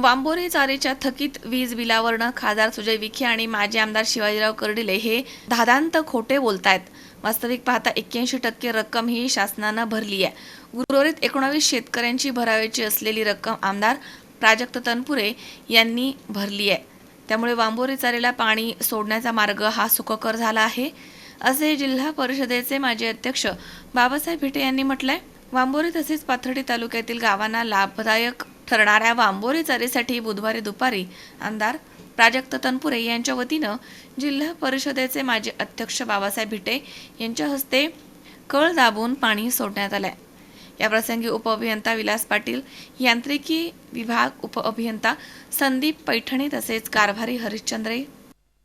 वांबोरे चारेच्या थकीत वीज बिलावरनं खासदार सुजय विखे आणि माजी आमदार शिवाजीराव कर्डिले हे धादांत खोटे बोलतायत. वास्तविक पाहता एक्क्याऐंशी टक्के रक्कम ही शासनानं भरली आहे. उर्वरित एकोणावीस शेतकऱ्यांची भरावयाची असलेली रक्कम आमदार प्राजक्त तनपुरे यांनी भरली आहे. त्यामुळे वांबोरे चारेला पाणी सोडण्याचा मार्ग हा सुखकर झाला आहे असे जिल्हा परिषदेचे माजी अध्यक्ष बाबासाहेब भिटे यांनी म्हटलंय. वांबोरी तसेच पाथर्डी तालुक्यातील गावांना लाभदायक ठरणाऱ्या वांबोरी चरीसाठी बुधवारी दुपारी आमदार प्राजक्त तनपुरे यांच्या वतीनं जिल्हा परिषदेचे माजी अध्यक्ष बाबासाहेब भिटे यांच्या हस्ते कळ दाबून पाणी सोडण्यात आलंय. याप्रसंगी उपअभियंता विलास पाटील यांत्रिकी विभाग उपअभियंता संदीप पैठणे तसेच कारभारी हरिश्चंद्रे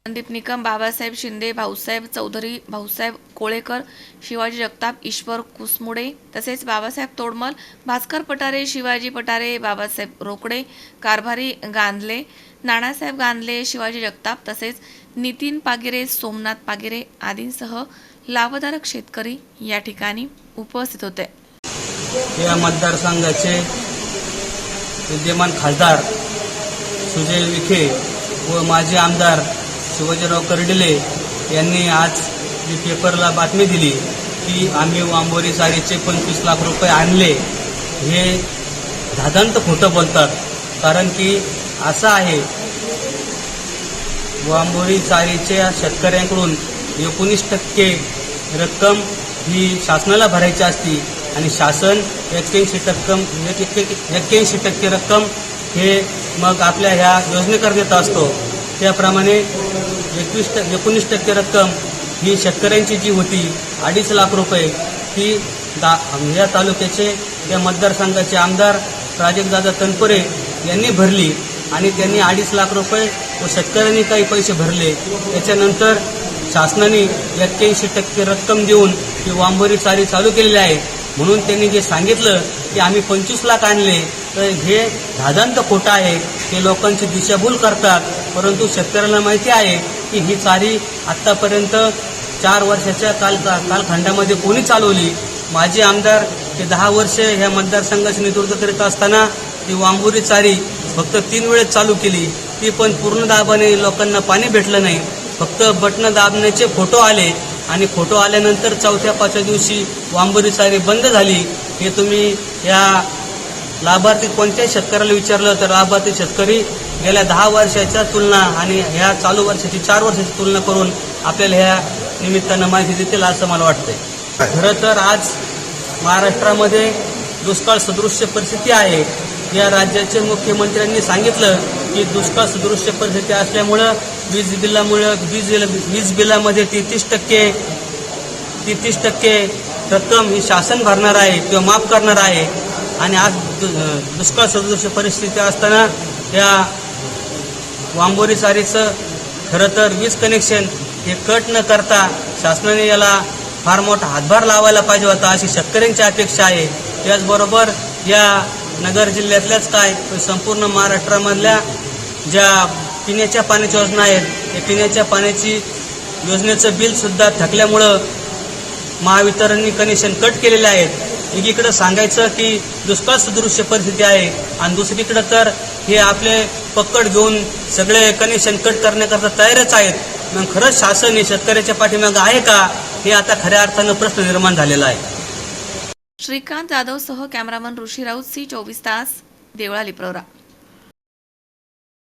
संदीप निकम बाबासाहेब शिंदे भाऊसाहेब चौधरी भाऊसाहेब कोळेकर शिवाजी जगताप ईश्वर कुसमुडे तसेच बाबासाहेब तोडमल भास्कर पटारे शिवाजी पटारे बाबासाहेब रोकडे कारभारी गांधले नानासाहेब गांधले शिवाजी जगताप तसेच नितीन पागिरे सोमनाथ पागिरे आदींसह लाभधारक शेतकरी या ठिकाणी उपस्थित होते. या मतदारसंघाचे विद्यमान खासदार सुजय विखे व माजी आमदार शिवाजीराव कर्डिले यांनी आज जी पेपरला बातमी दिली की आम्ही वांबोरी सारीचे पंचवीस लाख रुपये आणले. हे धादांत खोटं बोलतात. कारण की असं आहे वांबोरी चारीच्या शेतकऱ्यांकडून एकोणीस टक्के रक्कम ही शासनाला भरायची असती आणि शासन एक्क्याऐंशी टक्कम एक्क्याऐंशी टक्के रक्कम हे मग आपल्या ह्या योजनेकर देत असतो. त्याप्रमाणे एकवीस ट एकोणीस टक्के रक्कम ही शेतकऱ्यांची जी होती अडीच लाख रुपये ही दा या तालुक्याचे या मतदारसंघाचे आमदार प्राजक्तदादा तनपुरे यांनी भरली आणि त्यांनी अडीच लाख रुपये व शेतकऱ्यांनी काही पैसे भरले. त्याच्यानंतर शासनाने एक्क्याऐंशी टक्के रक्कम देऊन ही वांबोरी चारी चालू केलेली आहे. म्हणून त्यांनी जे सांगितलं की आम्ही पंचवीस लाख आणले तर हे धादांत खोटं आहे. ते लोकांची दिशाभूल करतात. परंतु शेतकऱ्यांना माहिती आहे की ही चारी आत्तापर्यंत चार वर्षाच्या काल कालखंडामध्ये कोणी चालवली? माजी आमदार ते दहा वर्ष ह्या मतदारसंघाचे नेतृत्व करीत असताना ती वांबुरी चारी फक्त तीन वेळेस चालू केली. ती पण पूर्ण दाबाने लोकांना पाणी भेटलं नाही. फक्त बटणं दाबण्याचे फोटो आले आणि फोटो आल्यानंतर चौथ्या पाचव्या दिवशी वांबुरी चारी बंद झाली. हे तुम्ही या लाभार्थी कोणत्याही शेतकऱ्याला विचारलं तर लाभार्थी शेतकरी गेल्या दहा वर्षाच्या तुलना आणि ह्या चालू वर्षाची चार वर्षाची तुलना करून आपल्याला ह्या निमित्तानं माहिती देतील असं मला वाटतंय. खरं तर आज महाराष्ट्रामध्ये दुष्काळ सदृश्य परिस्थिती आहे. या राज्याचे मुख्यमंत्र्यांनी सांगितलं की दुष्काळ सदृश्य परिस्थिती असल्यामुळं वीज बिलामुळं वीज बिल वीज बिलामध्ये तेहतीस टक्के तेहतीस टक्के रक्कम ही शासन भरणार आहे किंवा माफ करणार आहे. आणि आज दुष्काळ सदृश्य परिस्थिती असताना या वांगोरी सारीचं खरं तर वीज कनेक्शन हे कट न करता शासनाने याला फार मोठा हातभार लावायला पाहिजे होता अशी शेतकऱ्यांची अपेक्षा आहे. त्याचबरोबर या नगर जिल्ह्यातल्याच काय संपूर्ण महाराष्ट्रामधल्या ज्या पिण्याच्या पाण्याच्या योजना आहेत या पिण्याच्या पाण्याची योजनेचं बिलसुद्धा थकल्यामुळं महावितरणनी कनेक्शन कट केलेले आहेत. एकीकडं सांगायचं की दुष्काळ सदृश्य परिस्थिती आहे आणि दुसरीकडं तर हे आपले पकड घेऊन सगळे कनेक्शन कट करण्याकरता तयारच आहेत. मग खरंच शासन हे शेतकऱ्याच्या पाठीमागं आहे का? हे आता खऱ्या अर्थानं प्रश्न निर्माण झालेला आहे. श्रीकांत जाधव सह कॅमेरामन ऋषी राऊत सी चोवीस तास देवळाली प्रवरा